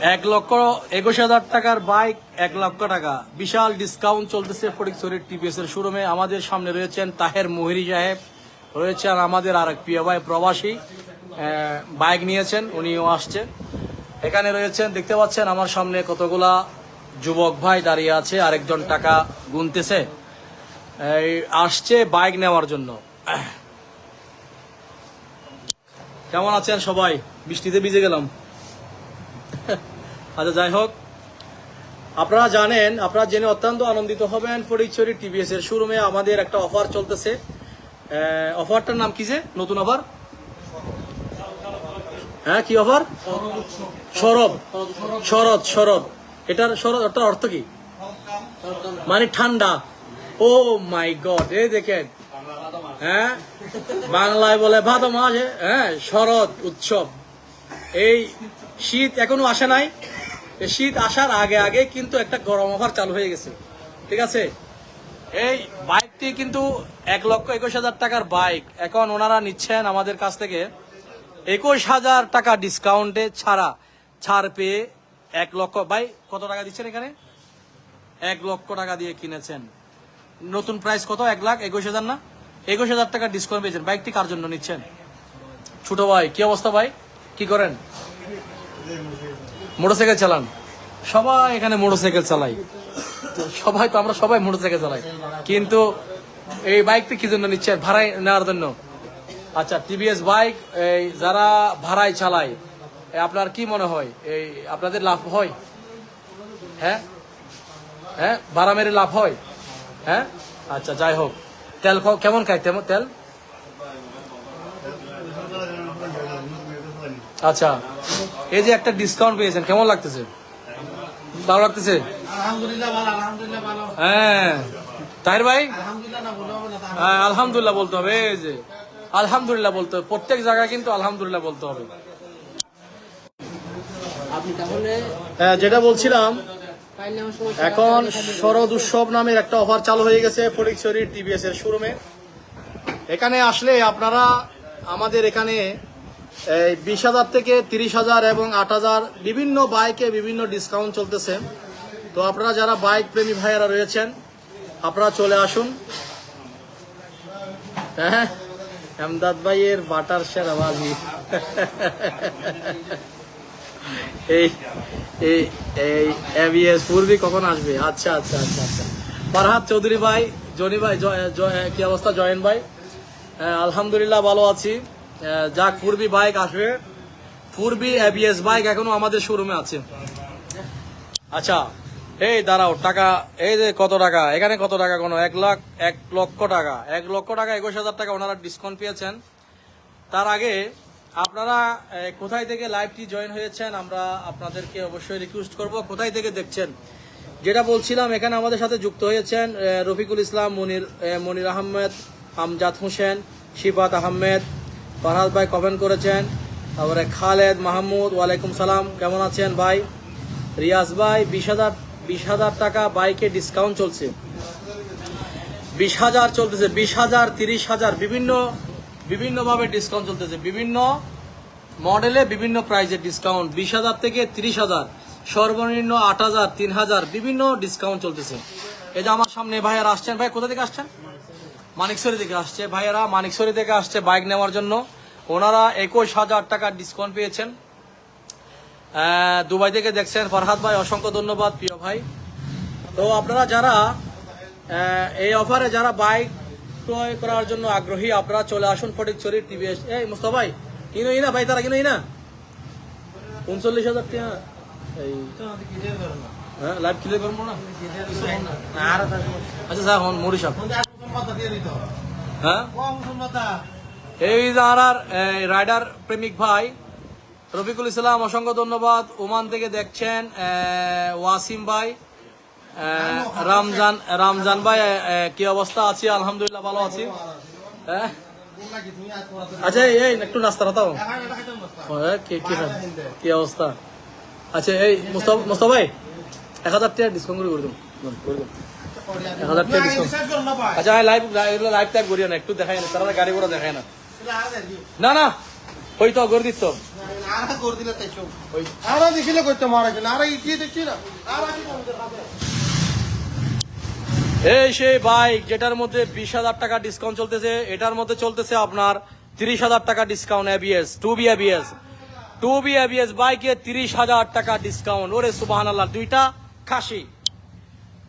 এক লক্ষ একুশ হাজার টাকার বাইক, এক লক্ষ টাকা। বিশাল ডিসকাউন্ট চলতেছে ফটিকছড়ির টিপিএস এর শোরুমে। আমাদের সামনে রয়েছেন তাহের মোহিরি সাহেব। রয়েছেন আমাদের আর এক প্রিয় ভাই প্রবাসী। বাইক নিয়েছেন, উনিও আসছে এখানে রয়েছেন, দেখতে পাচ্ছেন আমার সামনে কতগুলা যুবক ভাই দাঁড়িয়ে আছে, আরেকজন টাকা গুনতেছে। আসছে বাইক নেওয়ার জন্য। কেমন আছেন সবাই? বৃষ্টিতে ভিজে গেলাম। আচ্ছা যাই হোক। আপনারা জানেন, আপনারা জেনে অত্যন্ত আনন্দিত হবেন ফটিকছড়ি টিভিএস এর শোরুমে আমাদের একটা অফার চলতেছে। অফারটার নাম কি যে? নতুন অফার? হ্যাঁ কি অফার? শরৎ শরৎ শরৎ এটার শরৎ এটার অর্থ কি? মানে ঠান্ডা। ও মাই গড, এই দেখেন। হ্যাঁ? বাংলায় বলে ভাদ মাসে হ্যাঁ শরৎ উৎসব। এই শীত এখনও আসে নাই। শীত আসার আগে আগে কিন্তু একটা গরম অফার চালু হয়ে গেছে। ঠিক আছে? এই বাইকটি কিন্তু এক লক্ষ একুশ হাজার টাকার বাইক। এখন ওনারা নিচ্ছেন আমাদের কাছ থেকে একুশ হাজার টাকা ডিসকাউন্টে ছাড়া। ছাড় পেয়ে এক লক্ষ ভাই, কত টাকা দিচ্ছেন এখানে? এক লক্ষ টাকা দিয়ে কিনেছেন। নতুন প্রাইস কত? এক লাখ একুশ হাজার না? একুশ হাজার টাকা ডিসকাউন্ট পেয়েছেন। বাইকটি কার জন্য নিচ্ছেন? ছোট ভাই, কি অবস্থা ভাই? কি করেন? মোটরসাইকেল চালান। সবাই এখানে মোটরসাইকেল চালাই সবাই তো, আমরা সবাই মোটরসাইকেল চালাই। কিন্তু এই বাইকটি কি জন্য নিচ্ছে? ভাড়ায় নেওয়ার জন্য। আচ্ছা টিভিএস বাইক, এই যারা ভাড়ায় চালায় আপনার কি মনে হয়? এই আপনাদের লাভ হয়? হ্যাঁ? হ্যাঁ? ভাড়া মেরে লাভ হয়? হ্যাঁ? আচ্ছা যাই হোক। তেল কেমন খায়? তেমন তেল? আচ্ছা। এই যে একটা ডিসকাউন্ট পেয়েছেন কেমন লাগতেছে? ভালো লাগতেছে? আলহামদুলিল্লাহ ভালো আলহামদুলিল্লাহ ভালো। হ্যাঁ। তাহির ভাই? আলহামদুলিল্লাহ না বলব না তা- হ্যাঁ আলহামদুলিল্লাহ বলতে হবে এই যে। আলহামদুলিল্লাহ বলতে হবে প্রত্যেক জায়গায় কিন্তু আলহামদুলিল্লাহ বলতে হবে। হ্যাঁ যেটা বলছিলাম এখন শরৎ উৎসব নামের একটা অফার চালু হয়ে গেছে ফটিকছড়ি টিভিএস এর শোরুমে। এখানে আসলে আপনারা আমাদের এখানে এই বিশ হাজার থেকে তিরিশ হাজার এবং আট হাজার বিভিন্ন বাইকে বিভিন্ন ডিসকাউন্ট চলতেছে। তো আপনারা যারা বাইক প্রেমী ভাইয়েরা রয়েছেন আপনারা চলে আসুন। হ্যাঁ এমদাদ ভাইয়ের বাটার সেরাবাজি এই এই এই পূর্বী কখন আসবে? আচ্ছা আচ্ছা আচ্ছা আচ্ছা। ফারহাদ চৌধুরী ভাই জনি ভাই কি অবস্থা জয়েন ভাই? হ্যাঁ, আলহামদুলিল্লাহ ভালো আছি। যাক পূর্বী বাইক আসবে। পূর্বী এবিএস বাইক এখনও আমাদের শোরুমে আছে। আচ্ছা এই দাঁড়াও, টাকা, এই যে কত টাকা? এখানে কত টাকা কোনো? এক লাখ, এক লক্ষ টাকা। এক লক্ষ টাকা, একুশ হাজার টাকা ওনারা ডিসকাউন্ট পেয়েছেন। তার আগে আপনারা কোথায় থেকে লাইভটি জয়েন হয়েছেন, আমরা আপনাদেরকে অবশ্যই রিকোয়েস্ট করব। কোথায় থেকে দেখছেন? যেটা বলছিলাম, এখানে আমাদের সাথে যুক্ত হয়েছেন রফিকুল ইসলাম, মনির মনির আহমেদ, আমজাদ হোসেন, শিফাত আহমেদ ফরহাদ ভাই কমেন্ট করেছেন। তারপরে খালেদ, মাহমুদ, ওয়ালাইকুম সালাম, কেমন আছেন ভাই? রিয়াজ ভাই, বিশ হাজার বিশ হাজার টাকা বাইকে ডিসকাউন্ট চলছে। বিশ হাজার চলতেছে, বিশ হাজার, তিরিশ হাজার, বিভিন্ন, বিভিন্নভাবে ডিসকাউন্ট চলতেছে। বিভিন্ন মডেলে বিভিন্ন প্রাইজের ডিসকাউন্ট বিশ হাজার থেকে তিরিশ হাজার, সর্বনিম্ন আট হাজার, তিন হাজার, বিভিন্ন ডিসকাউন্ট চলতেছে। এই যে আমার সামনে ভাইয়ারা আসছেন, ভাই, কোথা থেকে আসছেন? মানিকসরি থেকে আসছে। ভাইয়ারা, মানিকসরি থেকে আসছে বাইক নেওয়ার জন্য। ওনারা একুশ হাজার টাকার ডিসকাউন্ট পেয়েছেন। দুবাই থেকে দেখছেন ফরহাদ ভাই, অসংখ্য ধন্যবাদ প্রিয় ভাই। তো আপনারা যারা এই অফারে যারা বাইক ক্রয় করার জন্য আগ্রহী, আপনারা চলে আসুন ফটিকছড়ি টিভিএস। এই মুস্তা ভাই কিনোই না ভাই, তারা কিনোই না উনচল্লিশ হাজার টাকা। এই। হ্যাঁ লাইভ করব না। আচ্ছা স্যার হন মরি হ্যাঁ। এই যে রাইডার প্রেমিক ভাই রফিকুল ইসলাম অসংখ্য ধন্যবাদ ওমান থেকে দেখছেন ওয়াসিম ভাই রামজান রামজান ভাই কি অবস্থা আছি আলহামদুলিল্লাহ ভালো আছি হ্যাঁ। আচ্ছা এই একটু নাস্তা রাতাও। কি কি খান? কি অবস্থা আচ্ছা এই মুস্তাফা মুস্তাফা ভাই এক হাজার টাকা ডিসকাউন্ট করে দিন করে দিন এক হাজার টাকা ডিসকাউন্ট। আচ্ছা লাইভ এগুলো লাইভ ট্যাগ করিও না একটু দেখাই না তারা গাড়ি ঘোড়া দেখায় না? না না ওই তো করে দিত আরা করে দিলে তাই চুপ ওই। আরা দেখিলে করতে মারা গেল আরা ইটিয়ে দেখছি না। আরা কি করবে এই সেই বাইক যেটার মধ্যে বিশ হাজার টাকা ডিসকাউন্ট চলতেছে এটার মধ্যে চলতেছে আপনার তিরিশ হাজার টাকা discount ABS two B ABS two B ABS বাইকে তিরিশ হাজার টাকা ডিসকাউন্ট ওরে সুবাহান আল্লাহ দুইটা খাসি।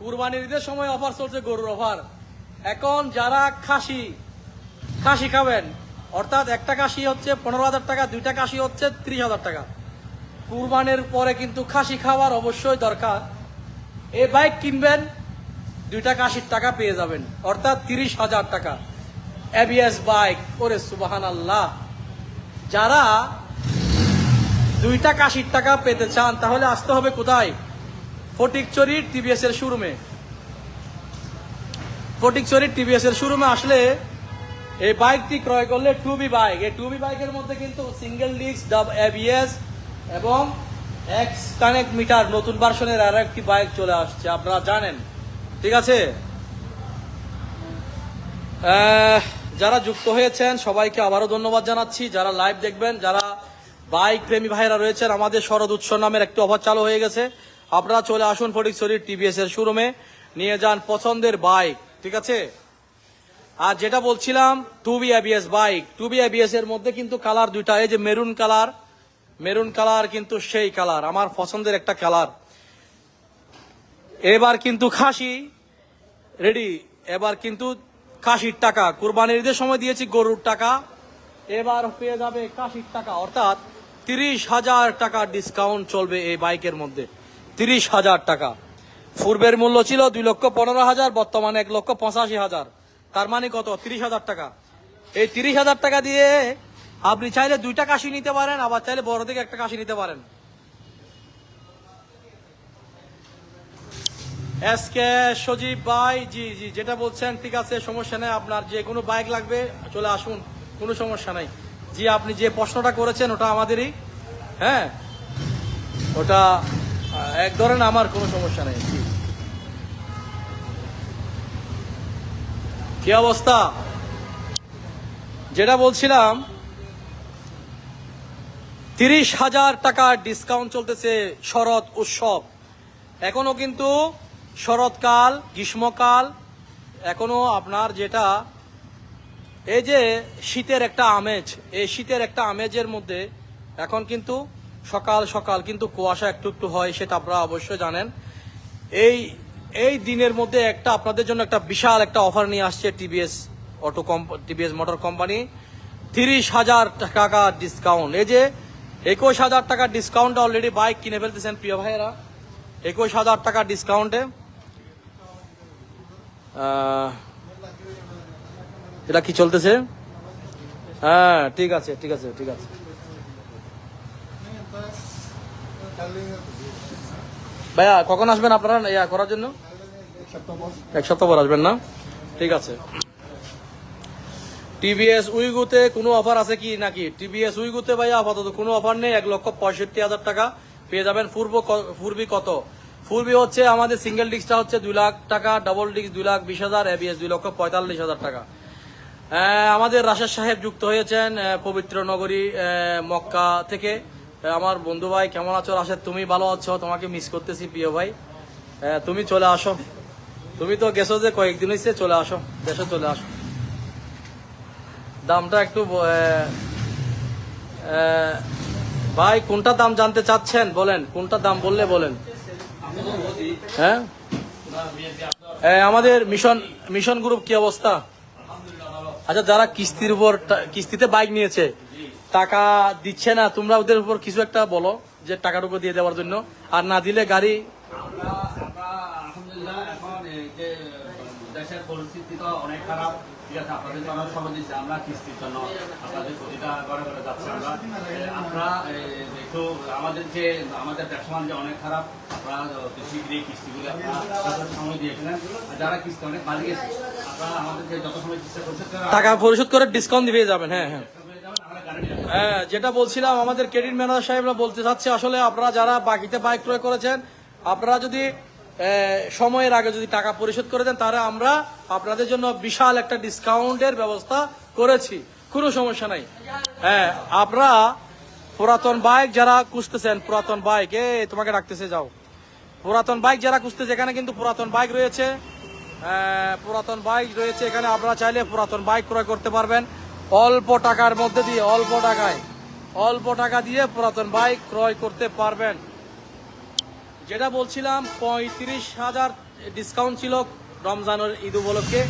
কুরবানির ঈদের সময় অফার চলছে গরুর অফার এখন যারা খাসি খাসি খাবেন, অর্থাৎ একটা কাশি হচ্ছে পনেরো হাজার টাকা, দুইটা কাশি হচ্ছে ত্রিশ হাজার টাকা। কুরবানের পরে কিন্তু খাসি খাওয়ার অবশ্যই দরকার। এই বাইক কিনবেন, দুইটা কাশির টাকা পেয়ে যাবেন, অর্থাৎ তিরিশ হাজার টাকা। এবিএস বাইক ওরে সুবাহান আল্লাহ যারা দুইটা কাশির টাকা পেতে চান, তাহলে আসতে হবে কোথায়? ফটিকচুরির টিভিএস এর শোরুমে। ফটিকচুরির টিভিএস এর শোরুমে আসলে এই বাইকটি ক্রয় করলে টু বি বাইক। এই টু বি বাইকের মধ্যে কিন্তু সিঙ্গেল ডিস্ক, ডাব এবিএস এবং এক্স কানেক্ট মিটার নতুন ভার্সনের আরও একটি বাইক চলে আসছে, আপনারা জানেন। ঠিক আছে? যারা যুক্ত হয়েছেন, সবাইকে আবারও ধন্যবাদ জানাচ্ছি। যারা লাইভ দেখবেন, যারা বাইক প্রেমী ভাইরা রয়েছেন, আমাদের শরৎ উৎসব নামের একটি অফার চালু হয়ে গেছে। আপনারা চলে আসুন ফটিকছড়ির টিভিএস এর শোরুমে। নিয়ে যান পছন্দের বাইক, ঠিক আছে? আর যেটা বলছিলাম two B ABS bike. Two B ABS এর মধ্যে কিন্তু কালার দুইটা, এই যে মেরুন কালার মেরুন কালার কিন্তু সেই কালার, আমার পছন্দের একটা কালার। এবার কিন্তু খাসি, রেডি? এবার কিন্তু কাশির টাকা, কুরবানির ঈদের সময় দিয়েছি গরুর টাকা। এবার পেয়ে যাবে কাশির টাকা, অর্থাৎ তিরিশ হাজার টাকা ডিসকাউন্ট চলবে এই বাইকের মধ্যে। তিরিশ হাজার টাকা। পূর্বের মূল্য ছিল দুই লক্ষ পনেরো হাজার, বর্তমানে এক লক্ষ পঁচাশি হাজার। তার মানে কত? তিরিশ হাজার টাকা। এই তিরিশ হাজার টাকা দিয়ে আপনি চাইলে দুইটা কাশি নিতে পারেন, আবার চাইলে বড় থেকে একটা কাশি নিতে পারেন। এসকে সজীব ভাই, জি জি, যেটা বলছেন, ঠিক আছে, সমস্যা নেই, আপনার যে কোনো বাইক লাগবে, চলে আসুন, কোনো সমস্যা নাই। জি, আপনি যে প্রশ্নটা করেছেন, ওটা আমাদেরই হ্যাঁ? ওটা এক ধরেন আমার কোনো সমস্যা নেই। কি অবস্থা? যেটা বলছিলাম, তিরিশ হাজার টাকার ডিসকাউন্ট চলতেছে শরৎ উৎসব। এখনও কিন্তু শরৎকাল, গ্রীষ্মকাল, এখনও আপনার যেটা, এই যে শীতের একটা আমেজ, এই শীতের একটা আমেজের মধ্যে এখন কিন্তু সকাল সকাল, কিন্তু কুয়াশা একটু একটু হয়, সেটা আপনারা অবশ্যই জানেন। এই এই দিনের মধ্যে একটা আপনাদের জন্য একটা বিশাল একটা অফার নিয়ে আসছে TVS auto TVS motor company তিরিশ হাজার টাকা ডিসকাউন্ট এই যে একুশ হাজার টাকা ডিসকাউন্ট অলরেডি বাইক কিনে ফেলতেছেন প্রিয় ভাইয়েরা। একুশ হাজার টাকা ডিসকাউন্টে এটা কি চলতেছে? হ্যাঁ ঠিক আছে ঠিক আছে ঠিক আছে। ভাইয়া, কখন আসবেন আপনারা ইয়া করার জন্য? এক সপ্তাহ পর আসবেন না? ঠিক আছে। টিভিএস উইগুতে কোনো অফার আছে কি নাকি? টিভিএস উইগুতে ভাইয়া আপাতত কোনো অফার নেই। এক লক্ষ পঁয়ষট্টি হাজার টাকা পেয়ে যাবেন। পূর্ব পূর্বী কত? পূর্বী হচ্ছে আমাদের সিঙ্গেল ডিস্কটা হচ্ছে দুই লাখ টাকা ডাবল ডিস্ক দুই লাখ বিশ হাজার এবিএস দুই লক্ষ পঁয়তাল্লিশ হাজার টাকা। আমাদের রাশেদ সাহেব যুক্ত হয়েছেন পবিত্র নগরী মক্কা থেকে। আমার বন্ধু ভাই কেমন আছো? রাশেদ তুমি ভালো আছো? তোমাকে মিস করতেছি প্রিয় ভাই। আহ, তুমি চলে আসো। তুমি তো গেছো যে কয়েকদিন হয়েছে চলে আসো। দেশে চলে আসো। দামটা একটু ভাই কোনটা দাম জানতে চাচ্ছেন? বলেন কোনটা দাম বললে বলেন। হ্যাঁ? আমাদের মিশন মিশন গ্রুপ কি অবস্থা? আচ্ছা যারা কিস্তির উপর কিস্তিতে বাইক নিয়েছে টাকা দিচ্ছে না তোমরা ওদের উপর কিছু একটা বলো যে টাকাটুকু দিয়ে দেওয়ার জন্য। আর না দিলে গাড়ি আমরা আমরা আলহামদুলিল্লাহ এখন এই যে দেশের পরিস্থিতি তো অনেক খারাপ। ঠিক আছে আপনাদের জন্য সময় দিচ্ছি আমরা কিস্তির জন্য আপনাদের প্রতিটা ঘরে ঘরে যাচ্ছি আমরা। এ, একটু আমাদের যে আমাদের ব্যবসা বাণিজ্য অনেক খারাপ আপনারা শীঘ্রই কিস্তিগুলি আপনারা সময় দিয়েছিলেন যারা কিস্তি অনেক বাড়ি গেছে আপনারা আমাদেরকে যত সময় কিস্তি পরিশোধ টাকা পরিশোধ করে ডিসকাউন্ট দিয়ে যাবেন হ্যাঁ হ্যাঁ হয়ে যাবেন, আমরা গ্যারান্টি রাখি। হ্যাঁ যেটা বলছিলাম আমাদের ক্রেডিট ম্যানেজার সাহেবরা বলতে চাচ্ছে আসলে আপনারা যারা বাকিতে বাইক ক্রয় করেছেন আপনারা যদি সময়ের আগে যদি টাকা পরিশোধ করে দেন তাহলে আমরা আপনাদের জন্য বিশাল একটা ডিসকাউন্টের ব্যবস্থা করেছি। কোনো সমস্যা নাই। হ্যাঁ আপনারা পুরাতন বাইক যারা খুঁজতেছেন পুরাতন বাইক এ তোমাকে ডাকতেছে যাও। পুরাতন বাইক যারা খুঁজতেছে এখানে কিন্তু পুরাতন বাইক রয়েছে। আহ, পুরাতন বাইক রয়েছে এখানে আপনারা চাইলে পুরাতন বাইক ক্রয় করতে পারবেন। অল্প টাকার মধ্যে দিয়ে, অল্প টাকায়, অল্প টাকা দিয়ে পুরাতন বাইক ক্রয় করতে পারবেন। যেটা বলছিলাম, পঁয়ত্রিশ হাজার ডিসকাউন্ট ছিল রমজানের ঈদ উপলক্ষে।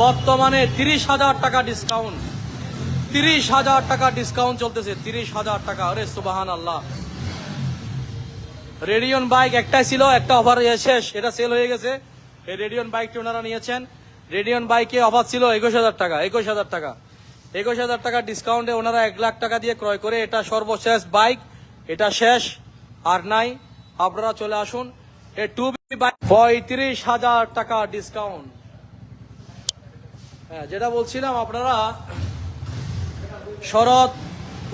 বর্তমানে তিরিশ হাজার টাকা ডিসকাউন্ট তিরিশ হাজার টাকা ডিসকাউন্ট চলতেছে, তিরিশ হাজার টাকা। আরে সুবাহান আল্লাহ রেডিয়ন বাইক একটাই ছিল, একটা অফার শেষ, এটা সেল হয়ে গেছে। এই রেডিয়ন বাইকটি ওনারা নিয়েছেন। রেডিয়ন বাইকে অফার ছিল একুশ হাজার টাকা, একুশ হাজার টাকা। একুশ হাজার টাকা ডিসকাউন্টে ওনারা এক লাখ টাকা দিয়ে ক্রয় করে, এটা সর্বশেষ বাইক এটা শেষ, আর নাই। আপনারা চলে আসুন এই টু পঁয়ত্রিশ হাজার টাকা ডিসকাউন্ট হ্যাঁ যেটা বলছিলাম আপনারা, শরৎ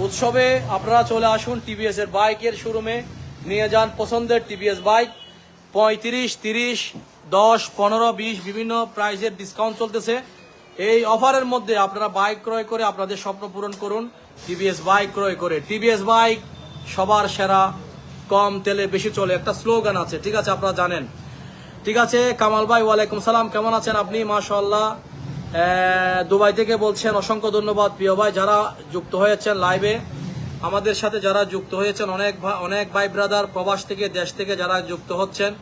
উৎসবে আপনারা চলে আসুন টিভিএস এর বাইকের শোরুমে, নিয়ে যান পছন্দের টিভিএস বাইক পঁয়ত্রিশ, তিরিশ, দশ, পনেরো, বিশ, বিভিন্ন প্রাইজের ডিসকাউন্ট চলতেছে। এই অফারের মধ্যে আপনারা বাইক ক্রয় করে আপনাদের স্বপ্ন পূরণ করুন। টিভিএস বাইক ক্রয় করে। টিভিএস বাইক সবার সেরা, কম তেলে বেশি চলে একটা স্লোগান আছে, ঠিক আছে আপনারা জানেন। ঠিক আছে, কামাল ভাই, ওয়ালাইকুম সালাম, কেমন আছেন আপনি? মাশাল্লাহ দুবাই থেকে বলছেন, অসংখ্য ধন্যবাদ প্রিয় ভাই, যারা যুক্ত হয়েছেন লাইভে। আমাদের সাথে যারা যুক্ত হয়েছেন, অনেক অনেক ভাই ব্রাদার প্রবাস থেকে, দেশ থেকে যারা যুক্ত হচ্ছেন,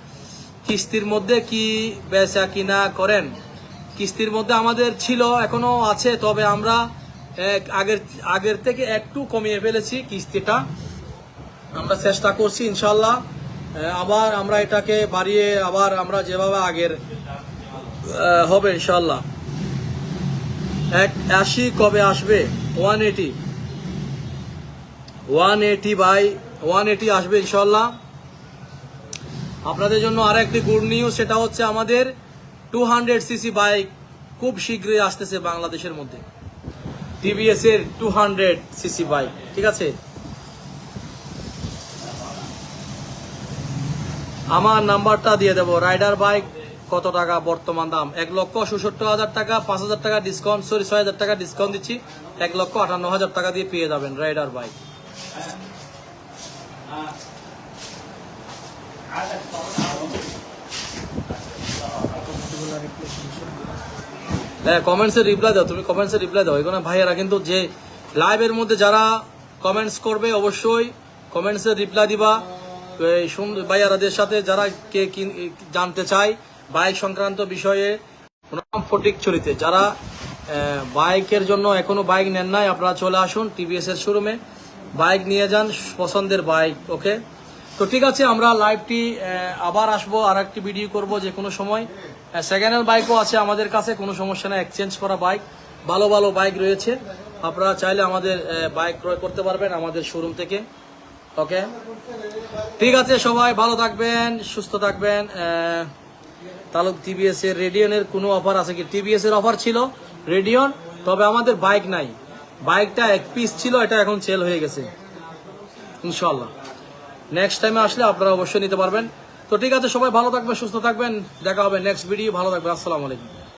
কিস্তির মধ্যে কি বেচা কিনা করেন? কিস্তির মধ্যে আমাদের ছিল, এখনও আছে, তবে আমরা আগের আগের থেকে একটু কমিয়ে ফেলেছি কিস্তিটা। আমরা চেষ্টা করছি ইনশাল্লাহ আবার আমরা এটাকে বাড়িয়ে, আবার আমরা যেভাবে আগের হবে ইনশাল্লাহ এক আশি কবে আসবে? One eighty. One eighty by, one eighty আসবে ইনশাল্লাহ আপনাদের জন্য আর একটি গুড নিউজ, সেটা হচ্ছে আমাদের টু হান্ড্রেড সিসি বাইক খুব শীঘ্রই আসতেছে বাংলাদেশের মধ্যে। টিভিএস এর টু হান্ড্রেড সিসি বাইক ঠিক আছে? আমার নাম্বারটা দিয়ে দেবো। রাইডার বাইক, কত টাকা বর্তমান দাম? এক লক্ষ সুষট্টি হাজার টাকা, পাঁচ হাজার টাকা ডিসকাউন্ট সরি ছয় হাজার টাকা ডিসকাউন্ট দিচ্ছি। এক লক্ষ আটান্ন হাজার টাকা দিয়ে পেয়ে যাবেন রাইডার বাইক। হ্যাঁ কমেন্টসে রিপ্লাই দাও, তুমি কমেন্টসে রিপ্লাই দাও। এখানে ভাইয়েরা কিন্তু যে লাইভের মধ্যে যারা কমেন্টস করবে, অবশ্যই কমেন্টসে রিপ্লাই দিবা। ভাইয়ারাদের সাথে যারা কে জানতে চায় বাইক সংক্রান্ত বিষয়ে ফটিক চরিতে। যারা বাইকের জন্য এখনও বাইক নেন নাই, আপনারা চলে আসুন টিভিএস এর শোরুমে বাইক নিয়ে যান, পছন্দের বাইক ওকে তো ঠিক আছে, আমরা লাইভটি আবার আসব আর একটি ভিডিও করব যে কোনো সময়। সেকেন্ড হ্যান্ড বাইকও আছে আমাদের কাছে, কোনো সমস্যা নেই এক্সচেঞ্জ করা বাইক ভালো ভালো বাইক রয়েছে। আপনারা চাইলে আমাদের বাইক ক্রয় করতে পারবেন আমাদের শোরুম থেকে। ওকে ঠিক আছে সবাই, ভালো থাকবেন, সুস্থ থাকবেন। তালুক টিভিএস এর রেডিয়নের কোনো অফার আছে কি? টিভিএস এর অফার ছিল রেডিয়ন তবে আমাদের বাইক নাই। বাইকটা এক পিস ছিল, এটা এখন সেল হয়ে গেছে। ইনশাল্লাহ নেক্সট টাইমে আসলে আপনারা অবশ্যই নিতে পারবেন। তো ঠিক আছে, সবাই ভালো থাকবেন, সুস্থ থাকবেন। দেখা হবে নেক্সট ভিডিও ভালো থাকবেন, আসসালামু আলাইকুম।